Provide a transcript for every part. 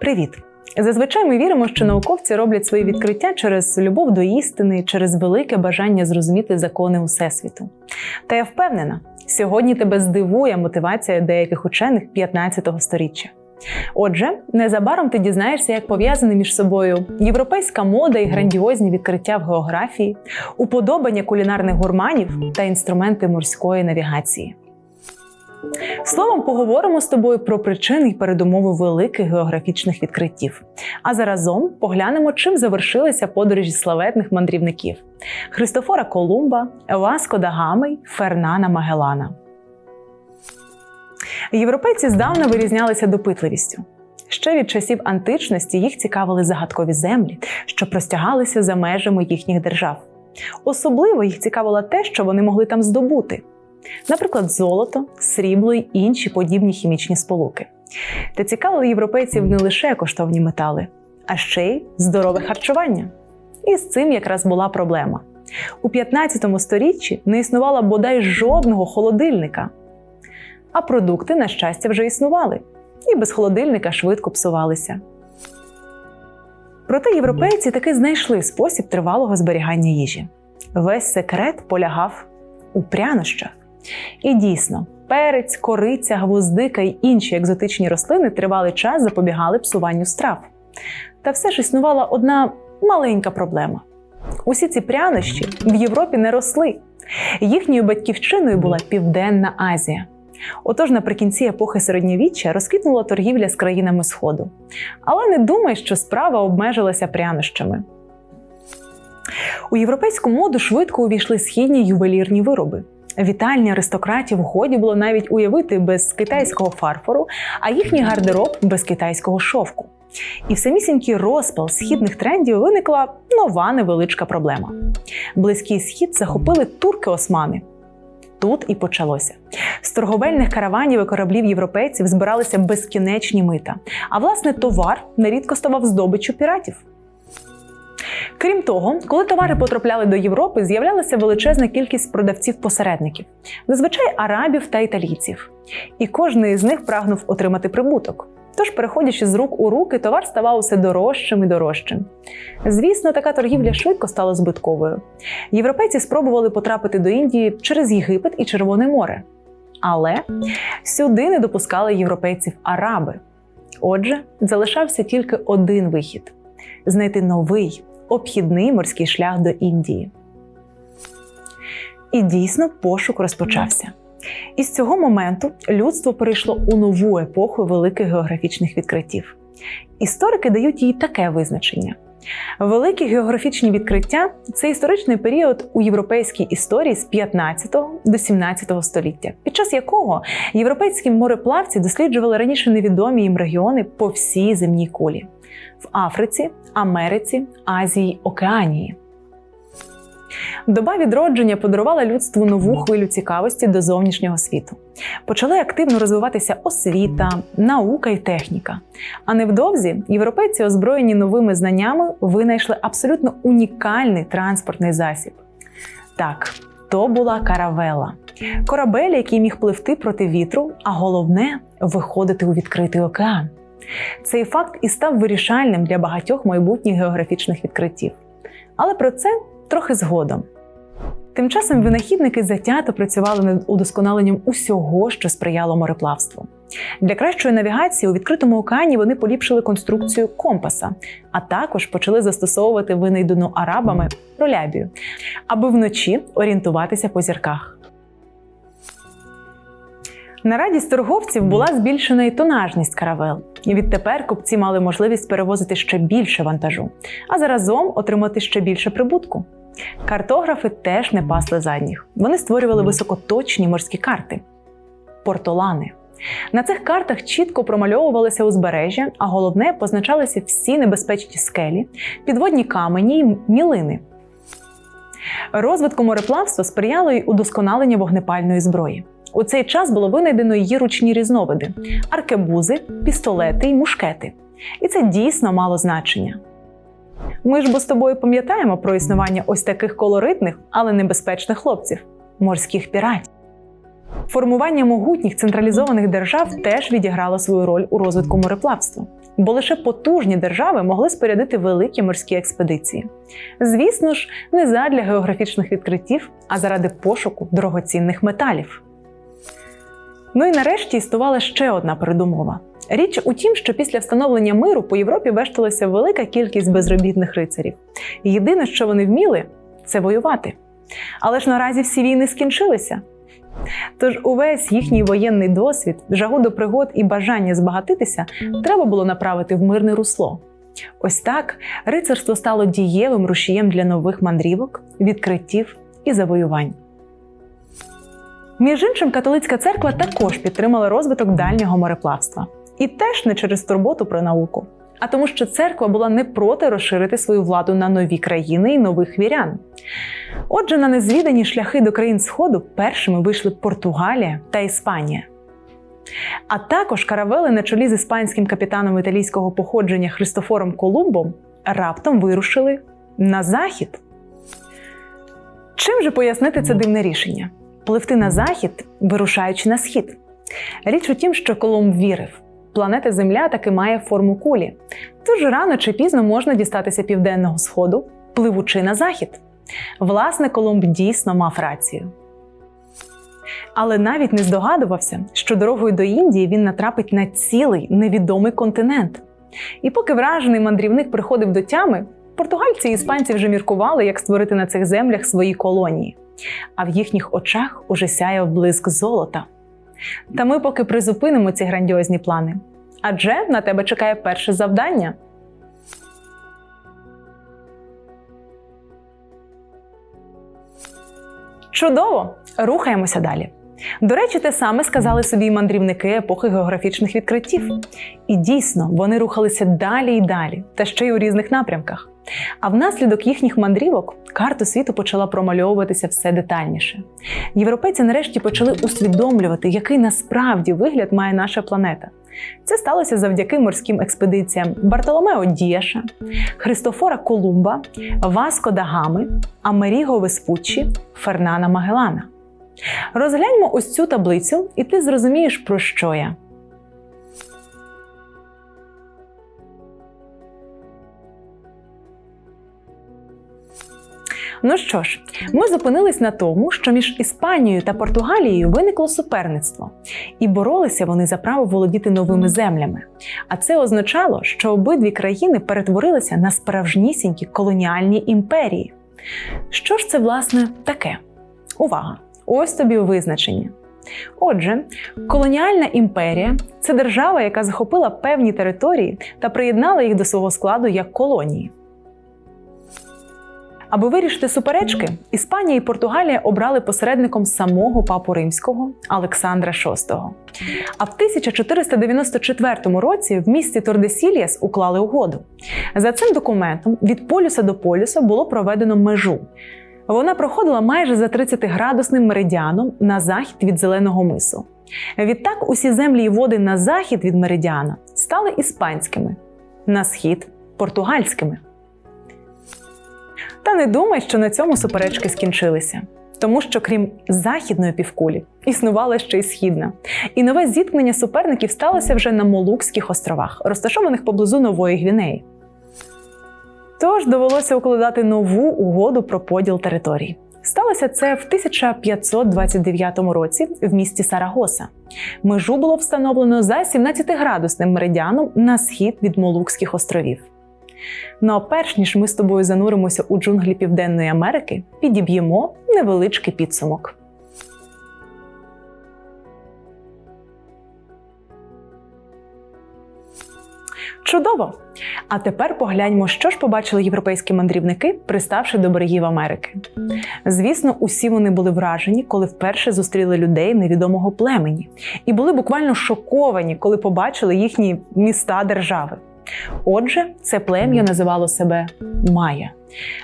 Привіт! Зазвичай ми віримо, що науковці роблять свої відкриття через любов до істини, через велике бажання зрозуміти закони Усесвіту. Та я впевнена, сьогодні тебе здивує мотивація деяких учених 15 століття. Отже, незабаром ти дізнаєшся, як пов'язані між собою європейська мода і грандіозні відкриття в географії, уподобання кулінарних гурманів та інструменти морської навігації. Словом, поговоримо з тобою про причини і передумови великих географічних відкриттів. А заразом поглянемо, чим завершилися подорожі славетних мандрівників Христофора Колумба, Васко да Фернана Магеллана. Європейці здавна вирізнялися допитливістю. Ще від часів античності їх цікавили загадкові землі, що простягалися за межами їхніх держав. Особливо їх цікавило те, що вони могли там здобути наприклад, золото, срібло й інші подібні хімічні сполуки. Та цікавили європейців не лише коштовні метали, а ще й здорове харчування. І з цим якраз була проблема. У 15 сторіччі не існувало бодай жодного холодильника. А продукти, на щастя, вже існували, і без холодильника швидко псувалися. Проте європейці таки знайшли спосіб тривалого зберігання їжі. Весь секрет полягав у прянощах. І дійсно, перець, кориця, гвоздика й інші екзотичні рослини тривалий час запобігали псуванню страв. Та все ж існувала одна маленька проблема: усі ці прянощі в Європі не росли. Їхньою батьківщиною була Південна Азія. Отож, наприкінці епохи середньовіччя розквітнула торгівля з країнами Сходу. Але не думай, що справа обмежилася прянощами. У європейську моду швидко увійшли східні ювелірні вироби. Вітальні аристократів годі було навіть уявити без китайського фарфору, а їхній гардероб без китайського шовку. І в самісінький розпал східних трендів виникла нова невеличка проблема. Близький схід захопили турки-османи. Тут і почалося. З торговельних караванів і кораблів європейців збиралися безкінечні мита, а власне товар нерідко ставав здобиччю піратів. Крім того, коли товари потрапляли до Європи, з'являлася величезна кількість продавців-посередників, зазвичай арабів та італійців. І кожен з них прагнув отримати прибуток. Тож, переходячи з рук у руки, товар ставав усе дорожчим і дорожчим. Звісно, така торгівля швидко стала збитковою. Європейці спробували потрапити до Індії через Єгипет і Червоне море. Але сюди не допускали європейців араби. Отже, залишався тільки один вихід знайти новий обхідний морський шлях до Індії. І дійсно пошук розпочався. І з цього моменту людство перейшло у нову епоху великих географічних відкриттів. Історики дають їй таке визначення. Великі географічні відкриття це історичний період у європейській історії з 15 до 17 століття, під час якого європейські мореплавці досліджували раніше невідомі їм регіони по всій земній кулі в Африці, Америці, Азії, Океанії. Доба відродження подарувала людству нову хвилю цікавості до зовнішнього світу. Почали активно розвиватися освіта, наука і техніка. А невдовзі європейці, озброєні новими знаннями, винайшли абсолютно унікальний транспортний засіб. Так, то була каравела. Корабель, який міг пливти проти вітру, а головне виходити у відкритий океан. Цей факт і став вирішальним для багатьох майбутніх географічних відкриттів. Але про це трохи згодом. Тим часом винахідники затято працювали над удосконаленням усього, що сприяло мореплавству. Для кращої навігації у відкритому океані вони поліпшили конструкцію компаса, а також почали застосовувати винайдену арабами пролябію, аби вночі орієнтуватися по зірках. На радість торговців була збільшена і тонажність каравел, і відтепер купці мали можливість перевозити ще більше вантажу, а заразом отримати ще більше прибутку. Картографи теж не пасли задніх. Вони створювали високоточні морські карти портолани. На цих картах чітко промальовувалися узбережжя, а головне позначалися всі небезпечні скелі, підводні камені й мілини. Розвитку мореплавства сприяло й удосконалення вогнепальної зброї. У цей час було винайдено її ручні різновиди: аркебузи, пістолети й мушкети. І це дійсно мало значення. Ми ж бо з тобою пам'ятаємо про існування ось таких колоритних, але небезпечних хлопців морських піратів. Формування могутніх централізованих держав теж відіграло свою роль у розвитку мореплавства, бо лише потужні держави могли спорядити великі морські експедиції. Звісно ж, не задля географічних відкриттів, а заради пошуку дорогоцінних металів. Ну і нарешті існувала ще одна передумова. Річ у тім, що після встановлення миру по Європі вешталася велика кількість безробітних рицарів. Єдине, що вони вміли, це воювати. Але ж наразі всі війни скінчилися. Тож увесь їхній воєнний досвід, жагу до пригод і бажання збагатитися треба було направити в мирне русло. Ось так рицарство стало дієвим рушієм для нових мандрівок, відкриттів і завоювань. Між іншим, католицька церква також підтримала розвиток дальнього мореплавства. І теж не через турботу про науку, а тому, що церква була не проти розширити свою владу на нові країни і нових вірян. Отже, на незвідані шляхи до країн Сходу першими вийшли Португалія та Іспанія. А також каравели на чолі з іспанським капітаном італійського походження Христофором Колумбом раптом вирушили на захід. Чим же пояснити це дивне рішення? Пливти на захід, вирушаючи на схід. Річ у тім, що Колумб вірив, планета Земля таки має форму кулі. Тож рано чи пізно можна дістатися південного сходу, пливучи на захід. Власне, Колумб дійсно мав рацію. Але навіть не здогадувався, що дорогою до Індії він натрапить на цілий невідомий континент. І поки вражений мандрівник приходив до тями, португальці і іспанці вже міркували, як створити на цих землях свої колонії. А в їхніх очах уже сяяв блиск золота. Та ми поки призупинимо ці грандіозні плани. Адже на тебе чекає перше завдання. Чудово! Рухаємося далі. До речі, те саме сказали собі мандрівники епохи географічних відкриттів. І дійсно, вони рухалися далі і далі, та ще й у різних напрямках. А внаслідок їхніх мандрівок карта світу почала промальовуватися все детальніше. Європейці нарешті почали усвідомлювати, який насправді вигляд має наша планета. Це сталося завдяки морським експедиціям Бартоломео Дієша, Христофора Колумба, Васко да Гами, Амеріго Веспуччі, Фернана Магелана. Розгляньмо ось цю таблицю, і ти зрозумієш, про що я. Ну що ж, ми зупинились на тому, що між Іспанією та Португалією виникло суперництво, і боролися вони за право володіти новими землями. А це означало, що обидві країни перетворилися на справжнісінькі колоніальні імперії. Що ж це, власне, таке? Увага! Ось тобі визначення. Отже, колоніальна імперія це держава, яка захопила певні території та приєднала їх до свого складу як колонії. Аби вирішити суперечки, Іспанія і Португалія обрали посередником самого папу римського Олександра VI. А в 1494 році в місті Тордесільяс уклали угоду. За цим документом від полюса до полюса було проведено межу. Вона проходила майже за 30-градусним меридіаном на захід від Зеленого мису. Відтак усі землі і води на захід від меридіана стали іспанськими, на схід португальськими. Та не думай, що на цьому суперечки скінчилися. Тому що, крім західної півкулі, існувала ще й східна. І нове зіткнення суперників сталося вже на Молукських островах, розташованих поблизу Нової Гвінеї. Тож довелося укладати нову угоду про поділ територій. Сталося це в 1529 році в місті Сарагоса. Межу було встановлено за 17-градусним меридіаном на схід від Молукських островів. Ну а перш ніж ми з тобою зануримося у джунглі Південної Америки, підіб'ємо невеличкий підсумок. Чудово! А тепер погляньмо, що ж побачили європейські мандрівники, приставши до берегів Америки. Звісно, усі вони були вражені, коли вперше зустріли людей невідомого племені, і були буквально шоковані, коли побачили їхні міста держави. Отже, це плем'я називало себе Майя.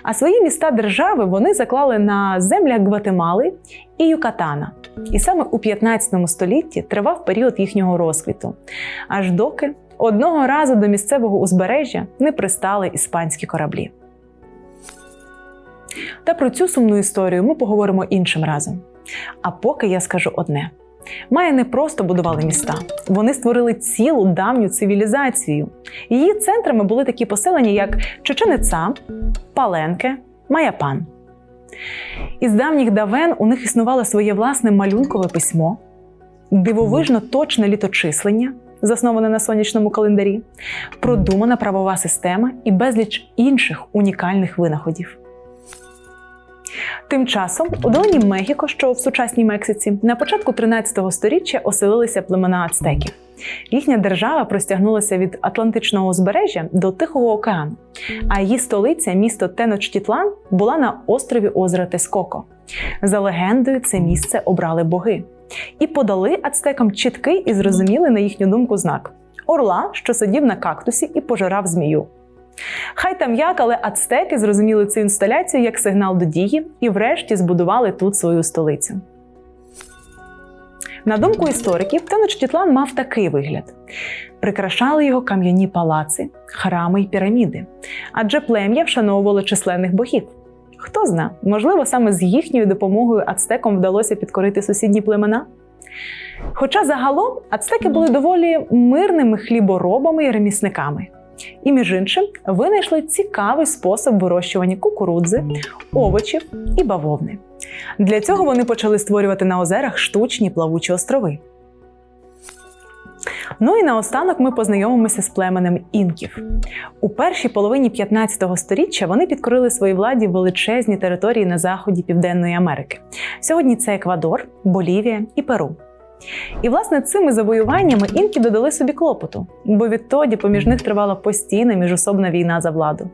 А свої міста держави вони заклали на землях Гватемали і Юкатана. І саме у 15 столітті тривав період їхнього розквіту, аж доки одного разу до місцевого узбережжя не пристали іспанські кораблі. Та про цю сумну історію ми поговоримо іншим разом. А поки я скажу одне: Майя не просто будували міста, вони створили цілу давню цивілізацію. Її центрами були такі поселення, як Чеченеца, Паленке, Маяпан. Із давніх давен у них існувало своє власне малюнкове письмо, дивовижно точне літочислення, засноване на сонячному календарі, продумана правова система і безліч інших унікальних винаходів. Тим часом у долині Мехіко, що в сучасній Мексиці, на початку 13-го століття оселилися племена ацтеків. Їхня держава простягнулася від Атлантичного узбережжя до Тихого океану, а її столиця, місто Теночтітлан, була на острові озера Тескоко. За легендою, це місце обрали боги і подали ацтекам чіткий і зрозумілий на їхню думку знак орла, що сидів на кактусі і пожирав змію. Хай там як, але ацтеки зрозуміли цю інсталяцію як сигнал до дії і врешті збудували тут свою столицю. На думку істориків, Теночтітлан мав такий вигляд: прикрашали його кам'яні палаци, храми й піраміди, адже плем'я вшановувало численних богів. Хто зна, можливо, саме з їхньою допомогою ацтекам вдалося підкорити сусідні племена. Хоча загалом ацтеки були доволі мирними хліборобами і ремісниками. І, між іншим, винайшли цікавий спосіб вирощування кукурудзи, овочів і бавовни. Для цього вони почали створювати на озерах штучні плавучі острови. Ну і наостанок ми познайомимося з племенем інків. У першій половині 15 століття вони підкорили своїй владі величезні території на заході Південної Америки. Сьогодні це Еквадор, Болівія і Перу. І, власне, цими завоюваннями інки додали собі клопоту, бо відтоді поміж них тривала постійна міжособна війна за владу.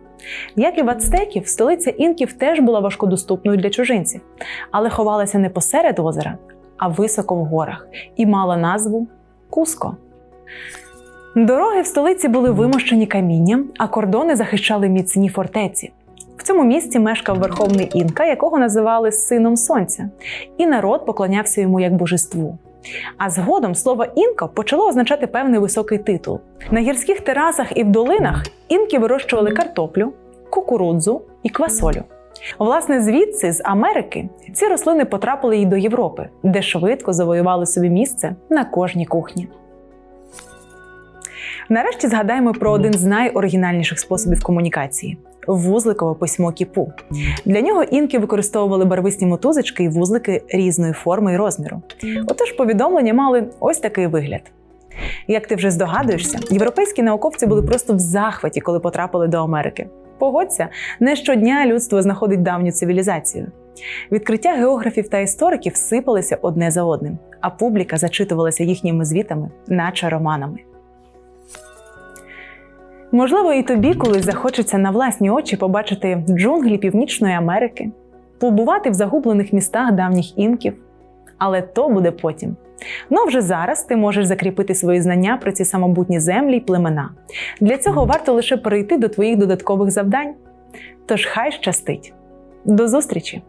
Як і в ацтеків, столиця інків теж була важкодоступною для чужинців, але ховалася не посеред озера, а високо в горах і мала назву Куско. Дороги в столиці були вимощені камінням, а кордони захищали міцні фортеці. В цьому місці мешкав верховний інка, якого називали сином сонця, і народ поклонявся йому як божеству. А згодом слово інка почало означати певний високий титул. На гірських терасах і в долинах інки вирощували картоплю, кукурудзу і квасолю. Власне, звідси з Америки ці рослини потрапили й до Європи, де швидко завоювали собі місце на кожній кухні. Нарешті згадаємо про один з найоригінальніших способів комунікації вузликове письмо кіпу. Для нього інки використовували барвисті мотузочки і вузлики різної форми і розміру. Отож, повідомлення мали ось такий вигляд. Як ти вже здогадуєшся, європейські науковці були просто в захваті, коли потрапили до Америки. Погодься, не щодня людство знаходить давню цивілізацію. Відкриття географів та істориків сипалися одне за одним, а публіка зачитувалася їхніми звітами, наче романами. Можливо, і тобі колись захочеться на власні очі побачити джунглі Північної Америки, побувати в загублених містах давніх інків. Але то буде потім. Ну вже зараз ти можеш закріпити свої знання про ці самобутні землі й племена. Для цього варто лише перейти до твоїх додаткових завдань. Тож хай щастить. До зустрічі!